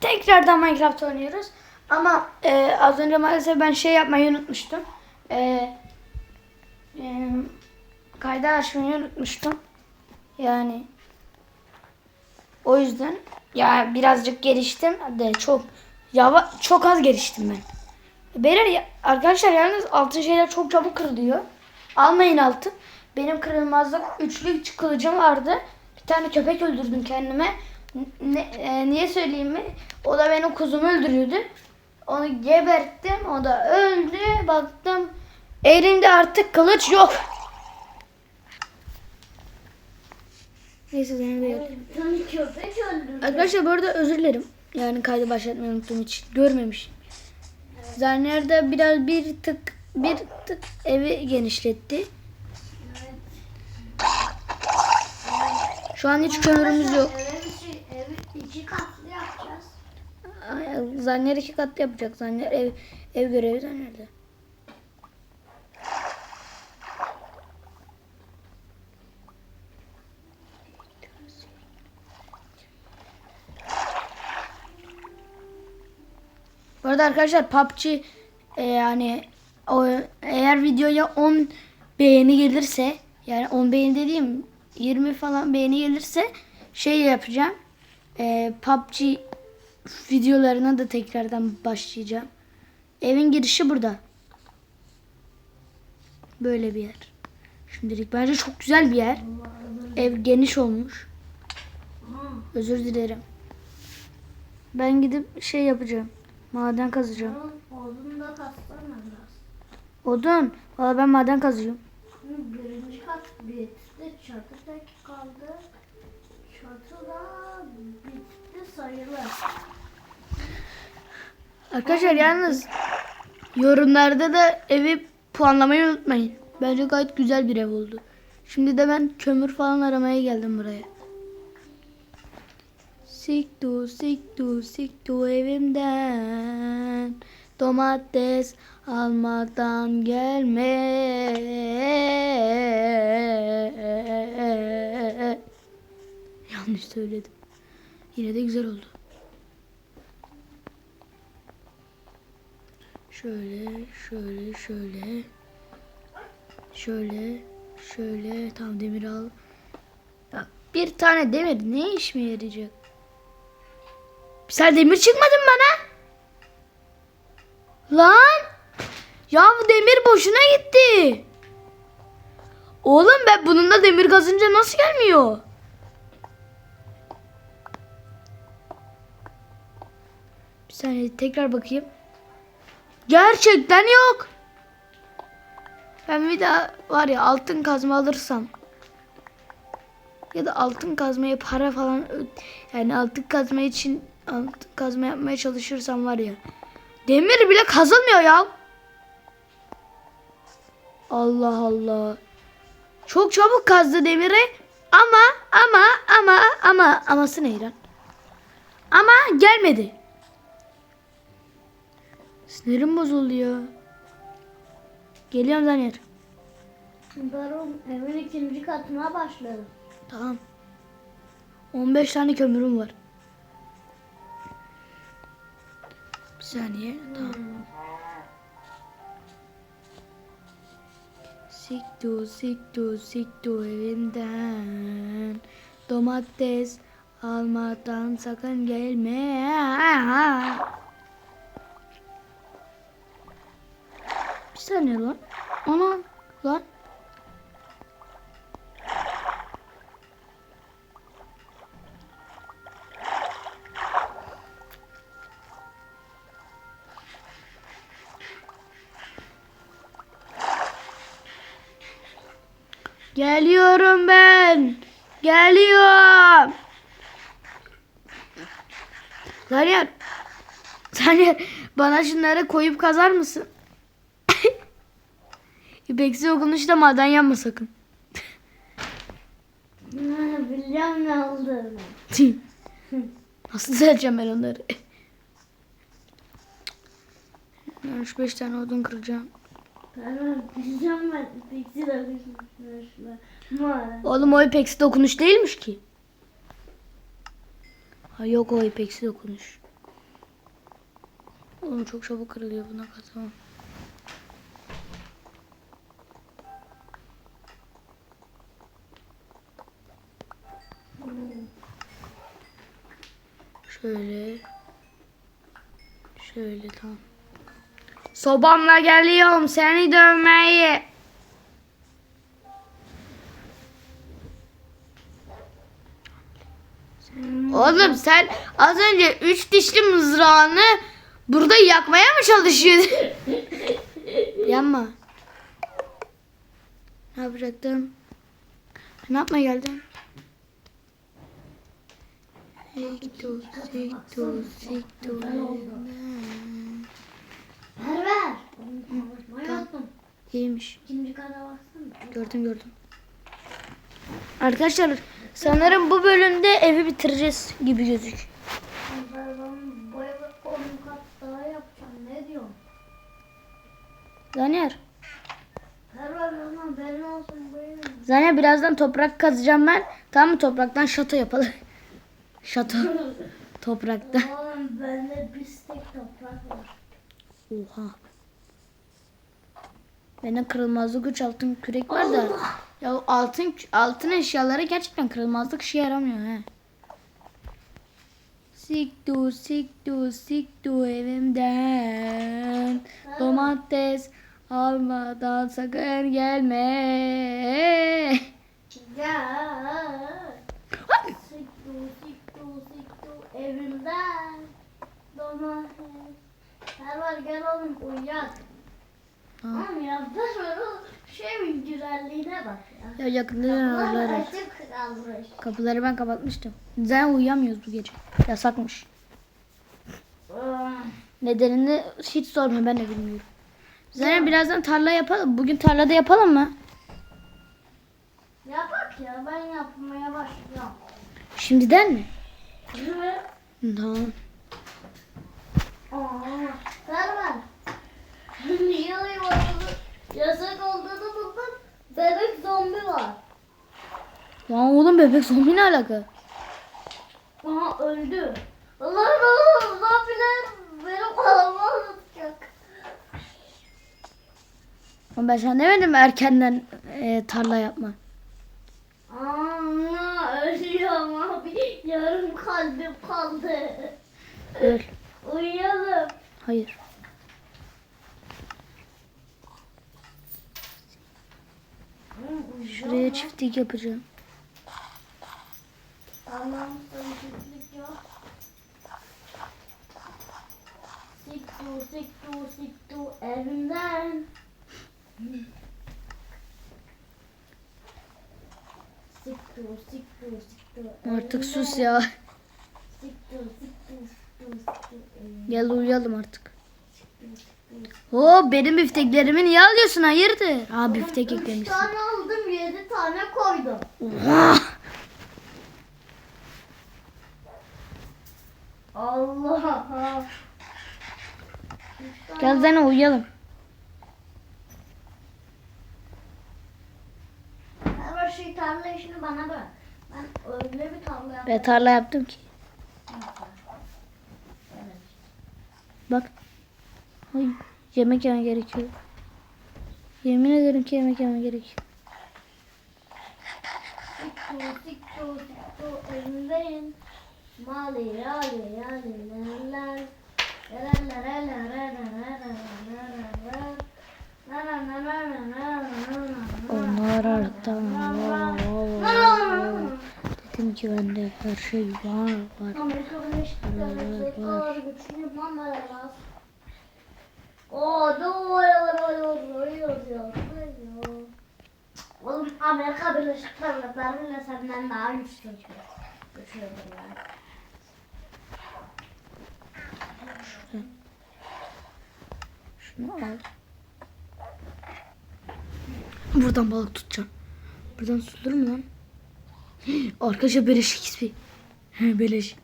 Tekrardan Minecraft oynuyoruz. Ama e, az önce maalesef ben şey yapmayı unutmuştum. E, e, kaydı açmayı unutmuştum. Yani o yüzden ya birazcık geliştim de çok yava çok az geliştim ben. Beyler arkadaşlar yalnız altın şeyler çok çabuk kırılıyor. Almayın altın. Benim kırılmazlık üçlü kılıcım vardı. Bir tane köpek öldürdüm kendime. Ne, e, niye söyleyeyim mi? O da benim kuzumu öldürüyordu. Onu geberttim. O da öldü. Baktım elimde artık kılıç yok. Neyse seni de. Arkadaşlar bu arada özür dilerim. Yani kaydı başlatmayı unuttuğum için. Görmemişim. Zanner biraz bir tık bir tık evi genişletti. Şu an hiç kömürümüz yok. Evi iki katlı yapacağız. Zanner iki katlı yapacak. Zanner ev ev görevi Zanner'de. Bu arada arkadaşlar PUBG e, yani o, eğer videoya 10 beğeni gelirse yani 10 beğeni dediğim 20 falan beğeni gelirse şey yapacağım. E, PUBG videolarına da tekrardan başlayacağım. Evin girişi burada. Böyle bir yer. Şimdilik bence çok güzel bir yer. Ev geniş olmuş. Özür dilerim. Ben gidip şey yapacağım. Maden kazacağım. Odun da kastırma biraz. Odun. Valla ben maden kazıyorum. Birinci kat bitti. Çatı tek kaldı. Çatı da bitti sayılır. Arkadaşlar yalnız yorumlarda da evi puanlamayı unutmayın. Bence gayet güzel bir ev oldu. Şimdi de ben kömür falan aramaya geldim buraya. Siktu siktu siktu evimden Domates almadan gelme Yanlış söyledim. Yine de güzel oldu. Şöyle, şöyle, şöyle. Şöyle, şöyle. Tamam demir al. Bak bir tane demir ne işime yarayacak? Sen demir çıkmadın bana. Lan! Ya bu demir boşuna gitti. Oğlum ben bununla demir kazınca nasıl gelmiyor? Bir saniye tekrar bakayım. Gerçekten yok. Ben bir daha var ya altın kazma alırsam ya da altın kazmaya para falan yani altın kazma için altın kazma yapmaya çalışırsam var ya demir bile kazılmıyor ya. Allah Allah. Çok çabuk kazdı demiri ama ama ama ama aması ne? Ama gelmedi. Sinirim bozuldu ya. Geliyorum Zanyer. Baron evin ikinci katına başladım. Tamam. 15 tane kömürüm var. Bir saniye. Tamam. Siktu siktu siktu evinden Domates almadan sakın gelme Lan Ana lan Geliyorum ben. Geliyorum. Zanyer. Zanyer bana şunları koyup kazar mısın? İpeksi okunuşta maden yanma sakın. Biliyorum ne olduğunu. Nasıl düzelteceğim ben onları? Ben 3-5 tane odun kıracağım. Ben biliyorum ben. Oğlum o ipeksi dokunuş değilmiş ki. Ha yok o ipeksi dokunuş. Oğlum çok çabuk kırılıyor buna katamam. Şöyle. Şöyle tamam. Sobamla geliyorum seni dövmeye. Oğlum sen az önce üç dişli mızrağını burada yakmaya mı çalışıyordun? Yanma. Ne yapacaktım? Ne yapmaya geldin? Sikto, sikto, sikto. Ver ver. Konuşmayı unuttum. İyiymiş. Gördüm gördüm. Arkadaşlar sanırım bu bölümde evi bitireceğiz gibi gözük. Ben bu evi 10 kat daha yapacağım. Ne diyorsun? Zaner. Zaner birazdan toprak kazacağım ben. Tamam mı topraktan şato yapalım. Şato. Topraktan. Oğlum bende bir stek toprak var. Oha. Bende kırılmazlık güç altın kürek var da. Ya altın altın eşyaları gerçekten kırılmazlık işe yaramıyor he. Siktu siktu siktu evimden domates almadan sakın gelme. Gel. Siktu siktu siktu evimden. Domates. Ver ver gel oğlum uyak. Ha. Oğlum yaptırma oğlum. Şeyin güzelliğine bak ya. Ya yakında var. açık kalmış. Kapıları ben kapatmıştım. Zaten uyuyamıyoruz bu gece. Yasakmış. Ah. Nedenini hiç sorma ben de bilmiyorum. Zaten birazdan tarla yapalım. Bugün tarlada yapalım mı? Yapak ya ben yapmaya başlayacağım. Şimdiden mi? Tamam. Ver. Niye hayvanları yasak olduğunu buldum. Bebek zombi var. Lan oğlum bebek zombi ne alaka? Aha öldü. Allah Allah zombiler benim kafama tutacak. Ama ben sana demedim mi erkenden e, tarla yapma. Aa ölüyorum abi. Yarım kalbim kaldı. Öl. Uyuyalım. Hayır. Şuraya çiftlik yapacağım. Tamam sarışıklık yok. Siktu siktu siktu evimden. Siktu siktu siktu Artık sus ya. Siktu siktu siktu siktu. Gel uyuyalım artık. Oo benim bifteklerimi niye alıyorsun hayırdır? Ha biftek eklemişsin. tane aldım yedi tane koydum. Oha! Allah. Gel Zene uyuyalım. Her şey tarla işini bana bırak. Ben öyle bir tarla yaptım. Ben tarla yaptım ki. Bak. Ay, yemek yeme gerekiyor. Yemin ederim ki yemek yeme gerekiyor. Onlar artan ki bende her şey var var. Amerika Birleşik Devletleri güçlü mamalar. Oo, Oğlum Amerika Birleşik Devletleri bile senden daha güçlü. Güçlüdür yani. Şunu al. Buradan balık tutacağım. Buradan tutulur mu lan? Arkadaşlar beleş XP. He beleş.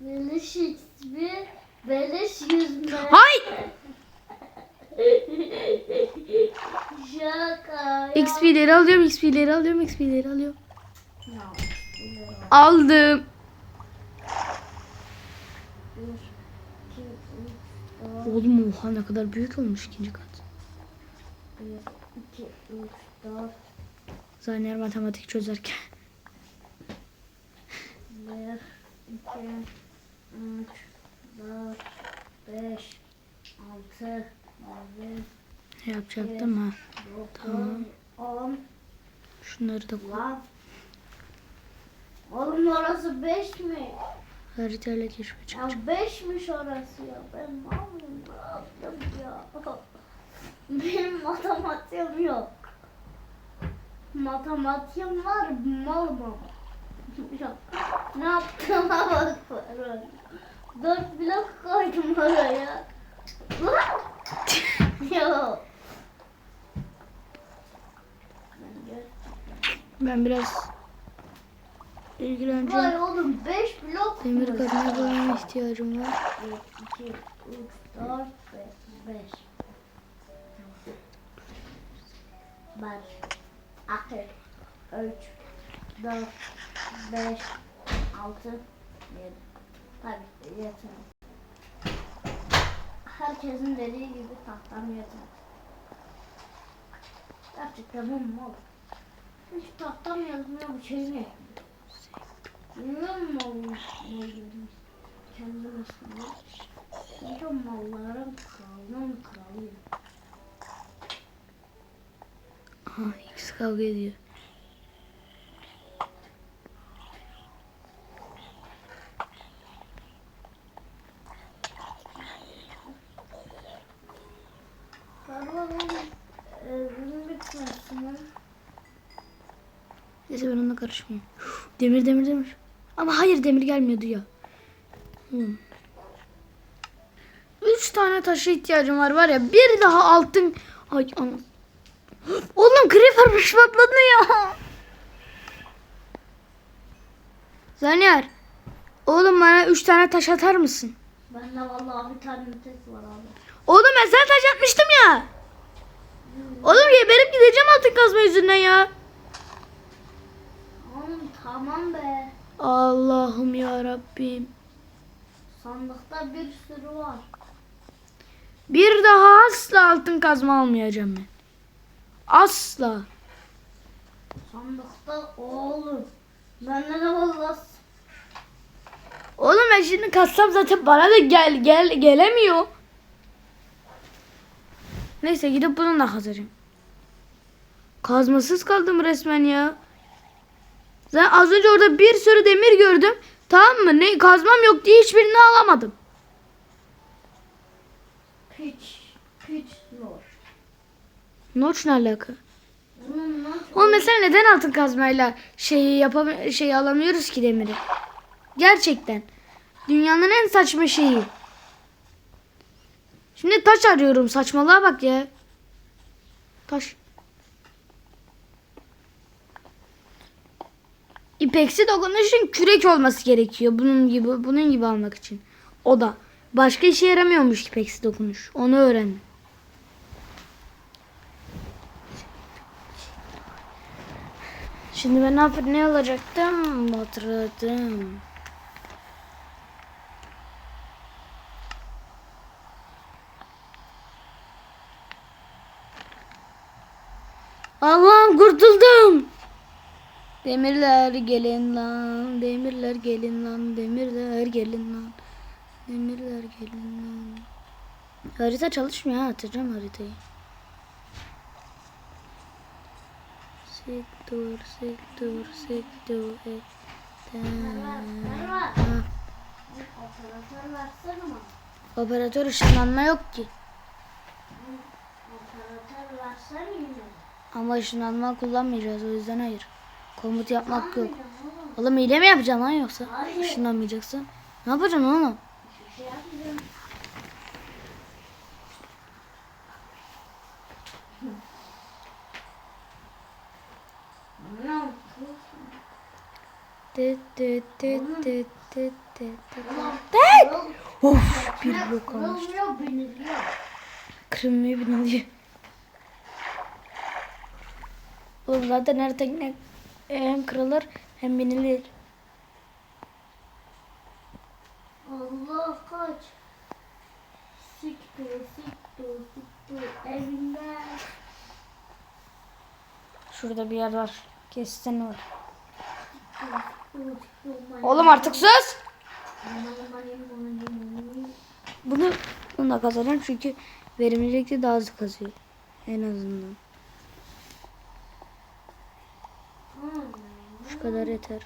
Beleş XP. Beleş yüzme. Hay! Şaka. XP'leri alıyorum, XP'leri alıyorum, XP'leri alıyorum. No, no. Aldım. Oğlum oha ne kadar büyük olmuş ikinci kat. 2, 3, 4, Zanner matematik çözerken. Bir, iki, üç, dört, beş, altı, yedi, Yapacaktım ha. Tamam. On. Şunları da koy. Oğlum orası beş mi? Haritayla keşfe çıkacak. Ya beşmiş orası ya. Ben ne? Ne yaptım ya? Benim matematiğim yok. Matematiğim var mal baba. Yok. Ne yaptığıma bak. Dört blok koydum oraya. Yok. Ben biraz ilgileneceğim. Vay oğlum 5 blok Demir kapına koymaya ihtiyacım var. 2, 3, 4, 5. Var. 2, 3, 4, 5, 6, 7. Tabii yeter. Herkesin dediği gibi tahtam yeter. Gerçekten bu mu olur? Hiç tahtam yazmıyor bu şey ne? Bilmiyorum mu olmuş? Kendim aslında. Bilmiyorum malların kralının kralıyım. Aha ikisi kavga ediyor. Neyse ben onunla karışmayayım. Demir demir demir. Ama hayır demir gelmiyordu ya. Hmm. Üç tane taşa ihtiyacım var var ya. Bir daha altın. Ay ana. Oğlum creeper ya. Zanyer. Oğlum bana üç tane taş atar mısın? Bende vallahi bir tane tek var abi. Oğlum ben sana taş atmıştım ya. Oğlum geberip gideceğim altın kazma yüzünden ya. Oğlum tamam be. Allah'ım ya Rabbim. Sandıkta bir sürü var. Bir daha asla altın kazma almayacağım ben. Asla. Sandıkta oğlum. Bende de vallahi Oğlum ben şimdi kazsam zaten bana da gel gel gelemiyor. Neyse gidip bununla kazacağım. Kazmasız kaldım resmen ya. Zaten az önce orada bir sürü demir gördüm. Tamam mı? Ne kazmam yok diye hiçbirini alamadım. piç. Noç ne alaka? Oğlum mesela neden altın kazmayla şeyi yapam şeyi alamıyoruz ki demiri? Gerçekten. Dünyanın en saçma şeyi. Şimdi taş arıyorum. Saçmalığa bak ya. Taş. İpeksi dokunuşun kürek olması gerekiyor. Bunun gibi bunun gibi almak için. O da. Başka işe yaramıyormuş ipeksi dokunuş. Onu öğrendim. Şimdi ben ne yap ne alacaktım? Hatırladım. Allah'ım kurtuldum. Demirler gelin lan, demirler gelin lan, demirler gelin lan. Demirler gelin lan. Harita çalışmıyor ha, atacağım haritayı. Sektör, sektör. Merhaba. Ha, Operatör ışınlanma yok ki. Ama ışınlanma kullanmayacağız o yüzden hayır. Komut yapmak yok. Oğlum. Hile mi yapacaksın lan yoksa? Hayır. Işınlanmayacaksın. Ne yapacaksın oğlum? Hiçbir şey yapmıyorum. Ulan, Of bir blok kalmış. kırılmıyor, biniliyor. Oğlum zaten her tekne hem kırılır hem binilir. Al Allah kaç. Siktir, siktir, siktir. Evinden. Şurada bir yer var. Siktir, siktir. Oğlum artık sus. Bunu bununla kazanırım çünkü verimlilikte daha hızlı kazıyor. En azından. Şu kadar yeter.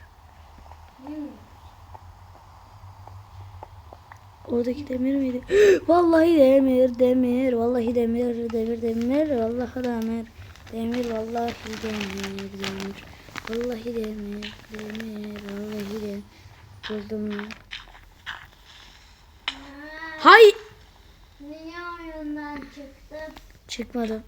Oradaki demir miydi? vallahi demir, demir, vallahi demir, demir, demir, vallahi demir. Demir, vallahi demir, demir. Vallahi demir, demir, vallahi demir. Buldum. Hay! Niye oyundan çıktın? Çıkmadı.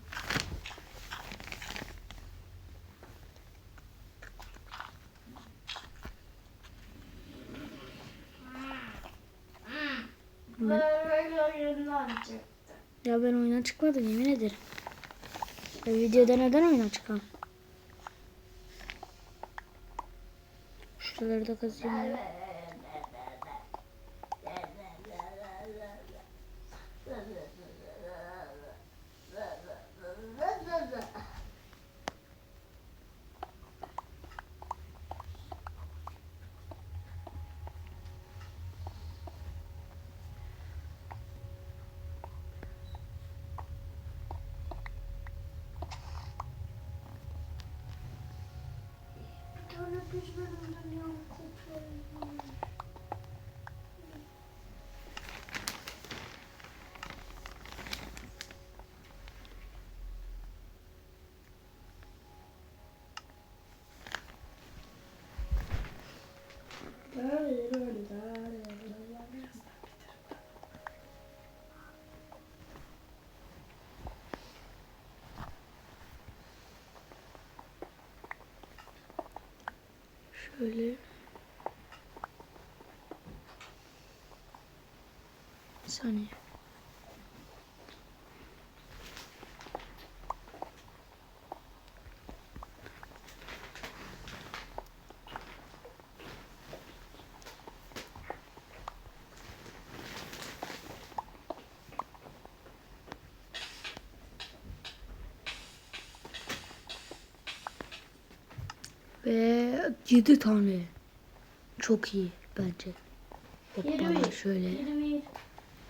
Böyle oyundan çıktın. Ya ben oyuna çıkmadım yemin ederim. Ya videoda neden oyuna çıkam? Şuraları da kazıyorum. tane pişmedim de kopuyor. Var. Şöyle. Bir saniye. Ve 7 tane. Çok iyi bence. Hoppala şöyle. 20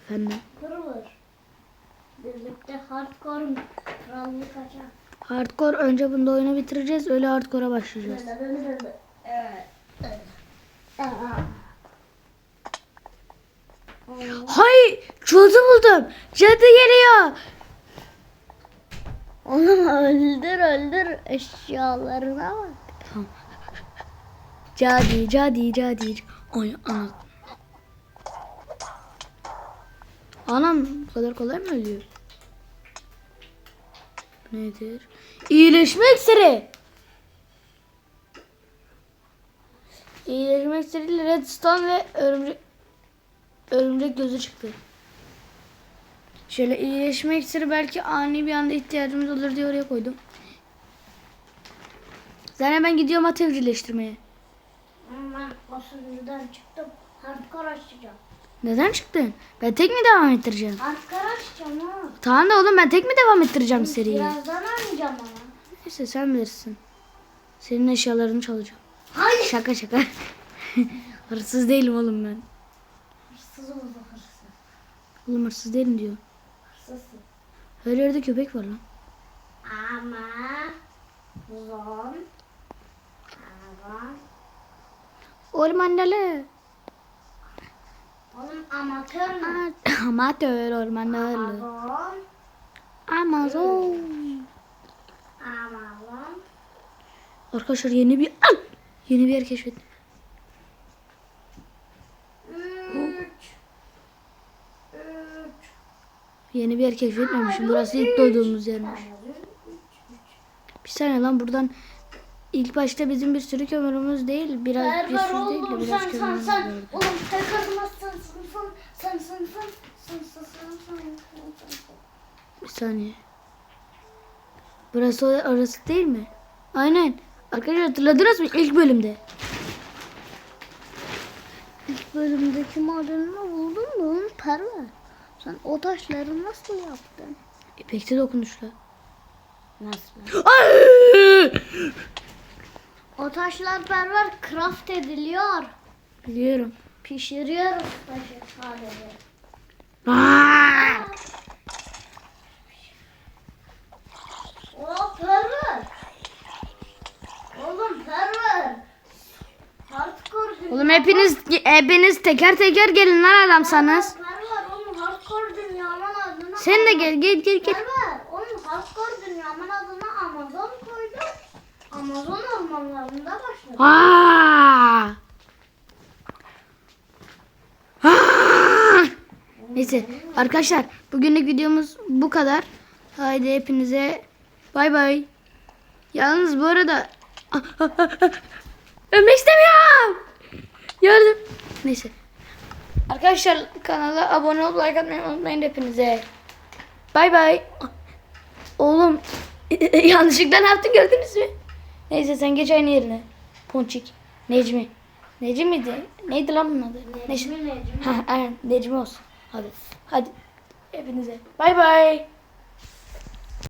Efendim. kırılır. Birlikte hardcore? Krallık açar. Hardcore önce bunda oyunu bitireceğiz. Öyle hardcore'a başlayacağız. Evet. Hay! Cadı buldum. Cadı geliyor. Oğlum öldür öldür eşyalarına bak. Tamam. Cadı, cadı, cadı. Ay anam. Anam bu kadar kolay mı ölüyor? Nedir? İyileşme iksiri. İyileşme iksiriyle redstone ve örümcek örümcek gözü çıktı. Şöyle iyileşme iksiri belki ani bir anda ihtiyacımız olur diye oraya koydum. Zaten ben gidiyorum at evcilleştirmeye. Ben basıncıdan çıktım. Hardcore açacağım. Neden çıktın? Ben tek mi devam ettireceğim? Hardcore açacağım ha. Tamam da oğlum ben tek mi devam ettireceğim seriyi? Birazdan oynayacağım ama. Neyse sen bilirsin. Senin eşyalarını çalacağım. Hayır. Şaka şaka. hırsız değilim oğlum ben. Hırsız oldu hırsız. Oğlum hırsız değilim diyor. Hırsızsın. Her yerde köpek var lan. Ama zon. Ama Ormandalı. oğlum amatör mü? Amatör ormandalı. Amazon. Amazon. Amazon. Arkadaşlar yeni bir yeni bir yer keşfettim. Üç. Üç. Yeni bir yer keşfetmemişim. Burası ilk doyduğumuz yermiş. Bir saniye lan buradan İlk başta bizim bir sürü kömürümüz değil, biraz Berber bir sürü değil de biraz sen, kömürümüz sen, vardı. oğlum takılmazsın, sen, sen, sen, Bir saniye. Burası orası değil mi? Aynen. Arkadaşlar hatırladınız mı ilk bölümde? İlk bölümdeki madenini buldun mu oğlum Perver? Sen o taşları nasıl yaptın? İpekte dokunuşla. Nasıl? Ay! O taşlar perver craft ediliyor. Biliyorum. Pişiriyoruz taşı sadece. Aa! O perver. Oğlum perver. Hardcore. Oğlum hepiniz hepiniz teker teker gelin lan adamsanız. Perver oğlum hardcore dünyanın adına. Sen de gel gel gel gel. Perver oğlum hardcore dünyanın adına. Amazon ormanlarında başladı. Neyse arkadaşlar bugünlük videomuz bu kadar. Haydi hepinize bay bay. Yalnız bu arada ölmek istemiyorum. Yardım. Neyse. Arkadaşlar kanala abone olup like atmayı unutmayın hepinize. Bay bay. Oğlum yanlışlıkla ne yaptın gördünüz mü? Neyse sen geç aynı yerine. Ponçik. Necmi. Necmi miydi? Neydi lan bunun adı? Necmi Necmi. Ha, aynen Necmi olsun. Hadi. Hadi. Hepinize. Bay bay.